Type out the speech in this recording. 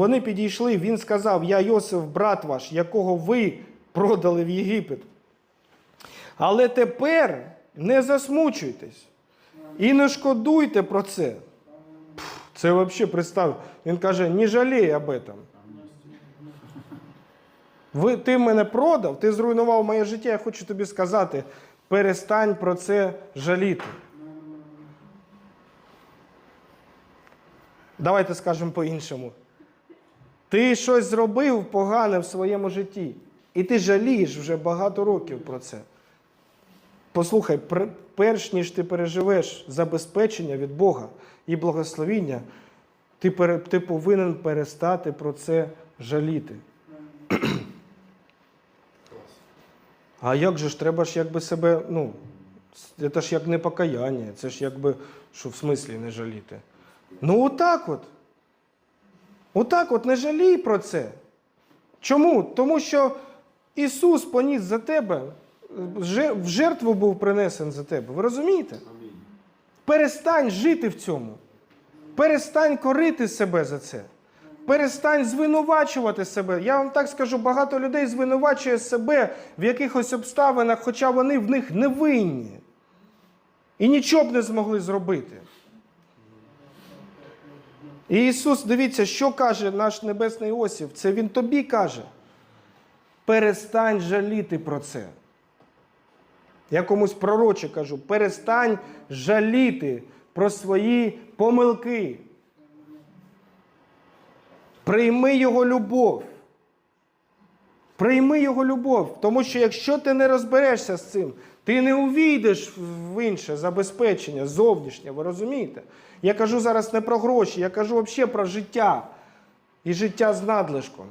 вони підійшли, він сказав: Я Йосиф, брат ваш, якого ви продали в Єгипет. Але тепер не засмучуйтесь і не шкодуйте про це. Це взагалі представ. Він каже, не жалій об этом. Ви, ти мене продав, ти зруйнував моє життя. Я хочу тобі сказати, перестань про це жаліти. Давайте скажемо по-іншому. Ти щось зробив погане в своєму житті, і ти жалієш вже багато років про це. Послухай, перш ніж ти переживеш забезпечення від Бога і благословіння, ти, ти повинен перестати про це жаліти. А як же ж треба ж якби себе, ну, це ж як не покаяння, це ж якби, що в смислі не жаліти. Ну, отак от. Отак от не жалій про це. Чому? Тому що Ісус поніс за тебе, в жертву був принесен за тебе. Ви розумієте? Перестань жити в цьому. Перестань корити себе за це. Перестань звинувачувати себе. Я вам так скажу, багато людей звинувачує себе в якихось обставинах, хоча вони в них не винні. І нічого б не змогли зробити. І Ісус, дивіться, що каже наш Небесний Осів, це Він тобі каже. Перестань жаліти про це. Я комусь пророче кажу, перестань жаліти про свої помилки. Прийми Його любов. Прийми Його любов. Тому що якщо ти не розберешся з цим, ти не увійдеш в інше забезпечення зовнішнє, ви розумієте? Я кажу зараз не про гроші, я кажу взагалі про життя і життя з надлишком.